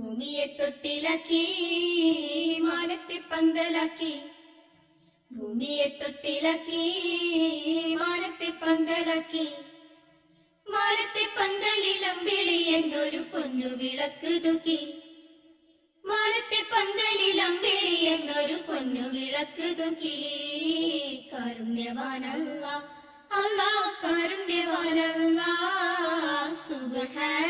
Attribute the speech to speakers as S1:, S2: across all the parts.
S1: ഭൂമിയെ തൊട്ടിലാക്കി മാനത്തെ പന്തലാക്കി. ഭൂമിയെ തൊട്ടിലാക്കി മാനത്തെ പന്തലാക്കി. മാനത്തെ പന്തലിൽ അമ്പിളി എന്നൊരു പൊന്നു വിളക്ക് തൂക്കി. മാനത്തെ പന്തലിൽ അമ്പിളി എന്നൊരു പൊന്നു വിളക്ക് തൂക്കി. കാരുണ്യവാനല്ല അല്ലാ കാരുണ്യവാനല്ല സുബ്ഹാനല്ല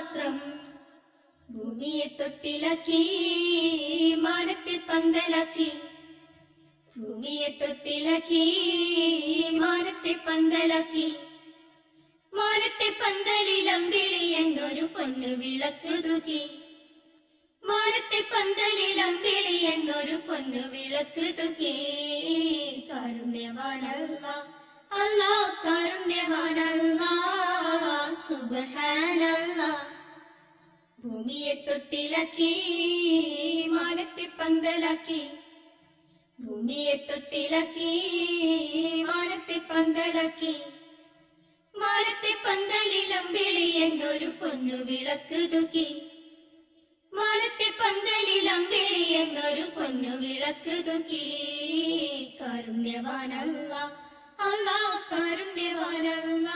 S1: മാത്രം ഭൂമിയെ തൊട്ടിലാക്കി മാനത്തെ പന്തലാക്കി. ഭൂമിയെ തൊട്ടിലാക്കി മാനത്തെ പന്തലാക്കി. മാനത്തെ പന്തലിൽ അമ്പിളി എന്നൊരു പൊന്നു വിളക്ക് തൂക്കി. മാനത്തെ പന്തലിൽ അമ്പിളി എന്നൊരു പൊന്നു വിളക്ക് തൂക്കി. കാരുണ്യവാനല്ല അല്ലാ കാരുണ്യവാനല്ല സുബ്ഹാനല്ല. ഭൂമിയെ തൊട്ടിലാക്കി മാനത്തെ പന്തലാക്കി. ഭൂമിയെ തൊട്ടിലാക്കി മാനത്തെ പന്തലാക്കി. മാനത്തെ പന്തലിലമ്പിളി എന്നൊരു പൊന്നു വിളക്ക് തൂക്കി. മാനത്തെ പന്തലിലമ്പിളി എന്നൊരു പൊന്നു വിളക്ക് തൂക്കി. കാരുണ്യവാനല്ല അല്ലാ കാരുണ്യവാനല്ല